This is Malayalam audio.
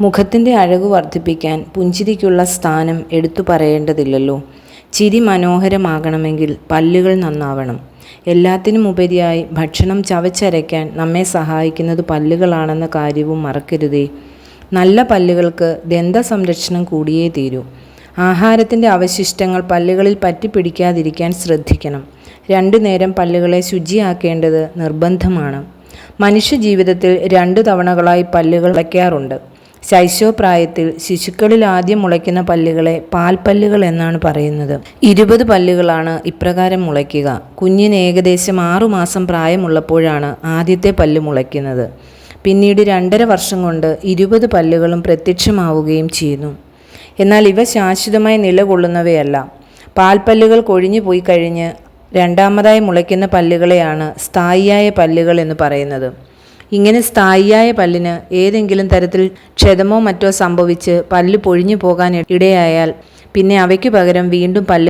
മുഖത്തിന്റെ അഴകു വർദ്ധിപ്പിക്കാൻ പുഞ്ചിരിക്കുള്ള സ്ഥാനം എടുത്തു പറയേണ്ടതില്ലല്ലോ. ചിരി മനോഹരമാകണമെങ്കിൽ പല്ലുകൾ നന്നാവണം. എല്ലാത്തിനും ഉപരിയായി ഭക്ഷണം ചവച്ചരയ്ക്കാൻ നമ്മെ സഹായിക്കുന്നത് പല്ലുകളാണെന്ന കാര്യവും മറക്കരുതേ. നല്ല പല്ലുകൾക്ക് ദന്ത സംരക്ഷണം കൂടിയേ തീരൂ. ആഹാരത്തിന്റെ അവശിഷ്ടങ്ങൾ പല്ലുകളിൽ പറ്റിപ്പിടിക്കാതിരിക്കാൻ ശ്രദ്ധിക്കണം. രണ്ടു നേരം പല്ലുകളെ ശുചിയാക്കേണ്ടത് നിർബന്ധമാണ്. മനുഷ്യ ജീവിതത്തിൽ രണ്ടു തവണകളായി പല്ലുകൾ വയ്ക്കാറുണ്ട്. ശൈശവപ്രായത്തിൽ ശിശുക്കളിൽ ആദ്യം മുളയ്ക്കുന്ന പല്ലുകളെ പാൽപ്പല്ലുകൾ എന്നാണ് പറയുന്നത്. ഇരുപത് പല്ലുകളാണ് ഇപ്രകാരം മുളയ്ക്കുക. കുഞ്ഞിന് ഏകദേശം ആറുമാസം പ്രായമുള്ളപ്പോഴാണ് ആദ്യത്തെ പല്ല് മുളയ്ക്കുന്നത്. പിന്നീട് രണ്ടര വർഷം കൊണ്ട് ഇരുപത് പല്ലുകളും പ്രത്യക്ഷമാവുകയും ചെയ്യുന്നു. എന്നാൽ ഇവ ശാശ്വതമായി നിലകൊള്ളുന്നവയല്ല. പാൽപ്പല്ലുകൾ കൊഴിഞ്ഞു പോയി കഴിഞ്ഞ് രണ്ടാമതായി മുളയ്ക്കുന്ന പല്ലുകളെയാണ് സ്ഥായിയായ പല്ലുകൾ എന്ന് പറയുന്നത്. ഇങ്ങനെ സ്ഥായിയായ പല്ലിന് ഏതെങ്കിലും തരത്തിൽ ക്ഷതമോ മറ്റോ സംഭവിച്ച് പല്ല് പൊഴിഞ്ഞു പോകാൻ ഇടയായാൽ പിന്നെ അവയ്ക്ക് പകരം വീണ്ടും പല്ല്